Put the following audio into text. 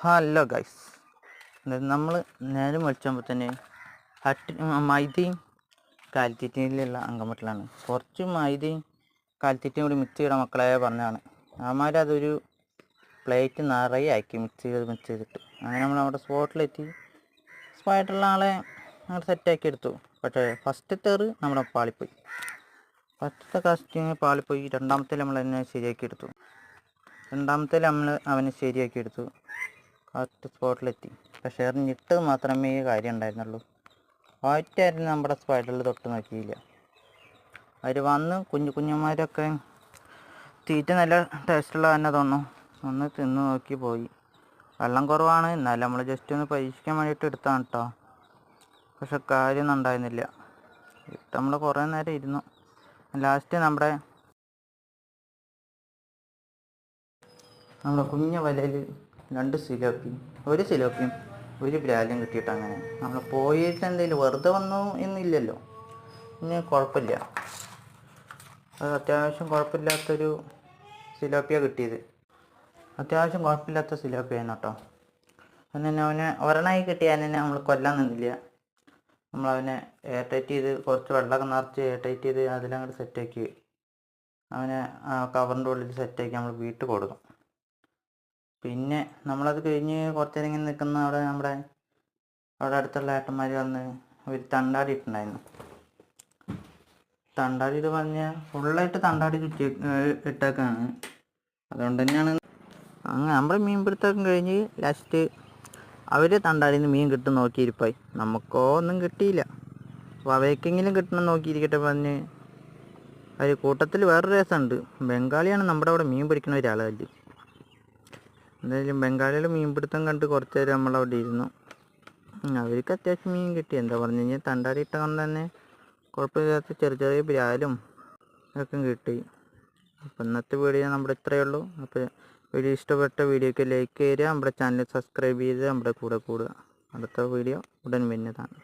Hello guys നമ്മൾ നേരം വിളിച്ചപ്പോൾ തന്നെ അട്ടി മൈദയും കാലിത്തീറ്റയിലുള്ള അങ്കമട്ടിലാണ്. കുറച്ച് മൈദയും കാലിത്തീറ്റയും കൂടി മിക്സ് ചെയ്യണ മക്കളെ പറഞ്ഞതാണ്. അവന്മാർ അതൊരു പ്ലേറ്റ് നിറയെ ആക്കി മിക്സ് ചെയ്ത് മിക്സ് ചെയ്തിട്ട്. അങ്ങനെ നമ്മൾ അവിടെ സ്പോട്ടിലെത്തി സ്പോട്ടുള്ള ആളെ നമ്മൾ സെറ്റാക്കി എടുത്തു. പക്ഷേ ഫസ്റ്റത്തേറ് നമ്മുടെ പാളിപ്പോയി. ഫസ്റ്റത്തെ കാസ്റ്റിങ് പാളിപ്പോയി. രണ്ടാമത്തെ നമ്മൾ എന്നെ ശരിയാക്കി എടുത്തു. രണ്ടാമത്തെ നമ്മൾ അവനെ ശരിയാക്കി എടുത്തു. കറക്റ്റ് സ്പോട്ടിലെത്തി. പക്ഷേ എറിഞ്ഞിട്ട് മാത്രമേ കാര്യം ഉണ്ടായിരുന്നുള്ളൂ. ഒറ്റയായിരുന്നു നമ്മുടെ സ്പൈഡറിൽ തൊട്ട് നോക്കിയില്ല. അവർ വന്ന് കുഞ്ഞു കുഞ്ഞുമാരൊക്കെ തീറ്റ നല്ല ടേസ്റ്റുള്ള തന്നെ തോന്നുന്നു ഒന്ന് തിന്ന് നോക്കി പോയി. വെള്ളം കുറവാണ്. എന്നാലും നമ്മൾ ജസ്റ്റ് ഒന്ന് പരീക്ഷിക്കാൻ വേണ്ടിയിട്ട് എടുത്താണ് കേട്ടോ പക്ഷെ കാര്യമൊന്നും ഉണ്ടായിരുന്നില്ല. നമ്മൾ കുറേ നേരം ഇരുന്നു. ലാസ്റ്റ് നമ്മുടെ നമ്മുടെ കുഞ്ഞ വലയിൽ രണ്ട് സിലോപ്പിയും ഒരു സിലോപ്പിയും ഒരു ബ്രാലും കിട്ടിയിട്ട് അങ്ങനെ. നമ്മൾ പോയിട്ട് എന്തെങ്കിലും വെറുതെ വന്നു എന്നില്ലല്ലോ. ഇനി കുഴപ്പമില്ല. അത് അത്യാവശ്യം കുഴപ്പമില്ലാത്തൊരു സിലോപ്പിയ കിട്ടിയത്. അത്യാവശ്യം കുഴപ്പമില്ലാത്ത സിലോപ്പിയായിരുന്നു കേട്ടോ. പിന്നെ അവനെ ഒരെണ്ണമായി കിട്ടിയാൽ തന്നെ നമ്മൾ കൊല്ലാൻ നിന്നില്ല. നമ്മളവനെ എയർ ടൈറ്റ് ചെയ്ത് കുറച്ച് വെള്ളമൊക്കെ നിറച്ച് എയർ ടൈറ്റ് ചെയ്ത് അതിലങ്ങോട്ട് സെറ്റാക്കി അവനെ ആ കവറിന്റെ ഉള്ളിൽ സെറ്റാക്കി നമ്മൾ വീട്ടിൽ കൊടുക്കും. പിന്നെ നമ്മളത് കഴിഞ്ഞ് കുറച്ച് നേരം ഇങ്ങനെ നിൽക്കുന്ന അവിടെ നമ്മുടെ അവിടെ അടുത്തുള്ള ഏട്ടന്മാർ വന്ന് ഒരു തണ്ടാടി ഇട്ടുണ്ടായിരുന്നു തണ്ടാടിയിട്ട് പറഞ്ഞ ഫുള്ളായിട്ട് തണ്ടാടി ഇട്ടേക്കാണ്. അതുകൊണ്ട് തന്നെയാണ് അങ്ങനെ നമ്മുടെ മീൻ പിടുത്തം കഴിഞ്ഞ് ലാസ്റ്റ് അവർ തണ്ടാടിയിൽ നിന്ന് മീൻ കിട്ടും നോക്കിയിരിപ്പായി. നമുക്കോ ഒന്നും കിട്ടിയില്ല. അപ്പോൾ അവയ്ക്കെങ്കിലും കിട്ടണം നോക്കിയിരിക്കട്ടെ പറഞ്ഞ് അവർ കൂട്ടത്തിൽ വേറൊരു രസമുണ്ട്. ബംഗാളിയാണ് നമ്മുടെ അവിടെ മീൻ പിടിക്കുന്ന ഒരാളല്ലേ എന്തായാലും ബംഗാളിൽ മീൻപിടുത്തം കണ്ട് കുറച്ച് നേരം നമ്മളവിടെ ഇരുന്നു. അവർക്ക് അത്യാവശ്യം മീൻ കിട്ടി. എന്താ പറഞ്ഞു കഴിഞ്ഞാൽ തണ്ടാടിയിട്ട കൊണ്ട് തന്നെ കുഴപ്പമില്ലാത്ത ചെറിയ ചെറിയ ബ്രാലും ഒക്കെ കിട്ടി. അപ്പം ഇന്നത്തെ വീഡിയോ നമ്മുടെ ഇത്രയേ ഉള്ളൂ. അപ്പോൾ വീഡിയോ ഇഷ്ടപ്പെട്ട വീഡിയോക്ക് ലൈക്ക് ചെയ്യുക നമ്മുടെ ചാനൽ സബ്സ്ക്രൈബ് ചെയ്ത് നമ്മുടെ കൂടെ കൂടുക. അടുത്ത വീഡിയോ ഉടൻ വരുന്നതാണ്.